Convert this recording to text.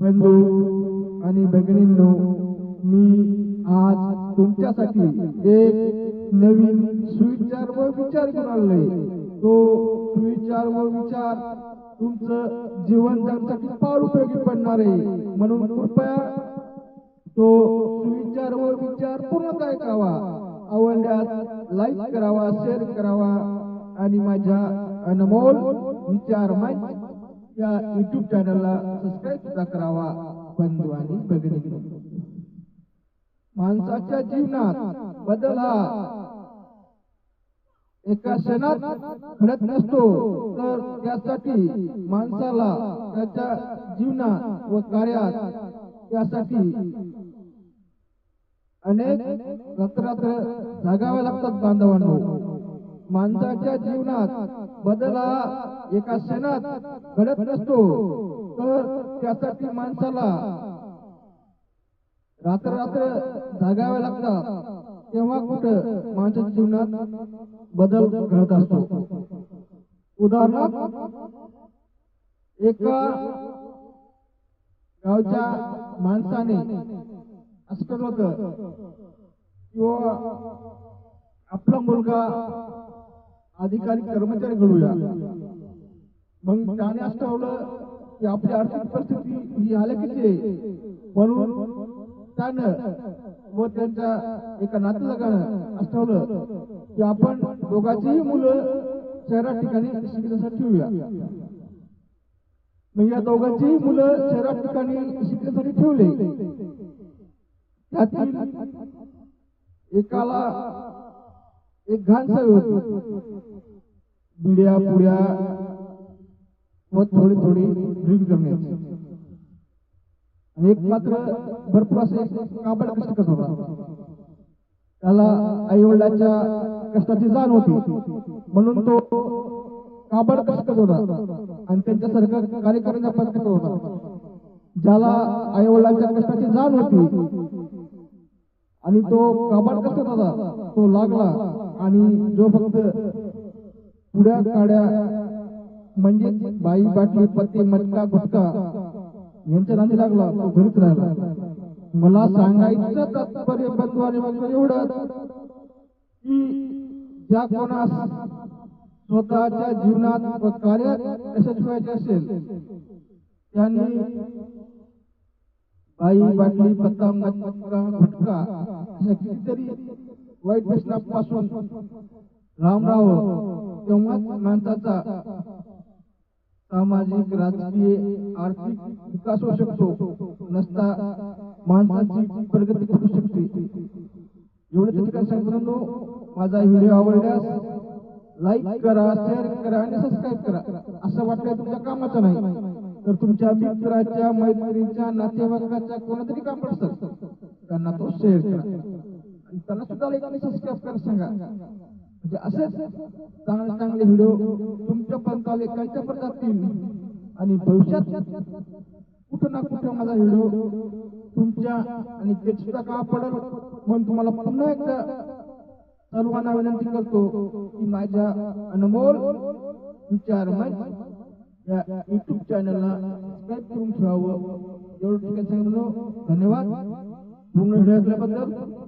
बंधू आणि भगिनींनो मी आज तुमच्यासाठी एक नवीन सुविचार व विचार घेऊन आलोय तो सुविचार व विचार तुमचं जीवन जगण्यासाठी फार उपयोगी पडणार आहे. म्हणून कृपया तो सुविचार व विचार पूर्ण ऐकावा. आवडल्यास लाईक करावा शेअर करावा आणि माझ्या अनमोल विचार माहिती या युट्यूब चॅनलला सबस्क्राईब सुद्धा करावा. बंधू आणि भगिनी. माणसाच्या जीवनात बदल हा. एका क्षणात घडत नसतो तर त्यासाठी माणसाला त्याच्या जीवनात व कार्यात त्यासाठी अनेक रात्र जागाव्या लागतात बांधवांना. माणसाच्या जीवनात बदल हा एका क्षणात घडत नसतो तर त्यासाठी माणसाला रात्र रात्र जागाव्या लागतात. तेव्हा कुठं माणसाच्या जीवनात बदल घडत असतो? उदाहरणार्थ एका गावच्या माणसाने असं केलं होतं किंवा आपला मुलगा अधिकारी कर्मचारी घडूया मग त्याने असं ठरवलं की आपली आर्थिक परिस्थिती ही हलकीची आहे. म्हणून त्यानं व त्यांच्या एका नातेवाईकानं असं ठरवलं की आपण दोघांचीही मुलं शहरात ठिकाणी शिकण्यासाठी ठेवूया. मग या दोघांचीही मुलं शहरात ठिकाणी शिकण्यासाठी ठेवले. त्यातील एकाला एक घाण सवय होती. बिड्या पुड्या व थोडी थोडी ड्रिंक करण्याची आणि एक मात्र भरपूर असे काबड कष्ट होता. त्याला आई वडिलांच्या कष्टाची जाण होती. म्हणून तो काबड कष्ट होता आणि त्यांच्यासारखं कार्य करण्याचा प्रयत्न करत होता. ज्याला आई वडिलांच्या कष्टाची जाण होती. आणि तो काबाड कसं होता. तो लागला. आणि जो फक्त पुढ्या काड्या म्हणजे बाई बाटली पत्ती मटका गुटका यांच्या नांदी लागला तो घरीच राहिला. मला सांगायचं तात्पर्य बंधू एवढं की ज्या कोणास स्वतःच्या जीवनात व कार्यात यशस्वी व्हायचे असेल त्यांनी बाई बाटली पत्ता मटका गुटका अशा कितीतरी वाईट व्यसनापासून राम राहावं तेव्हाच माणसाचा सामाजिक राजकीय आर्थिक विकास होऊ शकतो. नसता माणसाची प्रगती करू शकते. एवढं ठिकाणी सांगतो माझा व्हिडिओ आवडल्यास लाईक करा शेअर करा आणि सबस्क्राईब करा. असं वाटलं तुमच्या कामाचं नाही. तर तुमच्या मित्राच्या मैत्रिणीच्या नातेवाईकाच्या कोणातरी काम पडत. त्यांना तो शेअर करा. त्यांना सुद्धा लोकांनी आणि सबस्क्राईब करा सांगा. म्हणजे असेच चांगले चांगले व्हिडिओ तुमच्या पर्यंत आले त्यांच्यापर्यंत जातील आणि भविष्यात कुठं ना कुठं माझा व्हिडिओ तुमच्या आणि ते सुद्धा का पडल म्हणून तुम्हाला पुन्हा एकदा सर्वांना विनंती करतो की माझ्या अनमोल विचार या युट्यूब चॅनलला सबस्क्राईब करून ठेवावं. एवढं ठिकाणी सांगितलं धन्यवाद. पूर्ण व्हिडिओ ऐकल्याबद्दल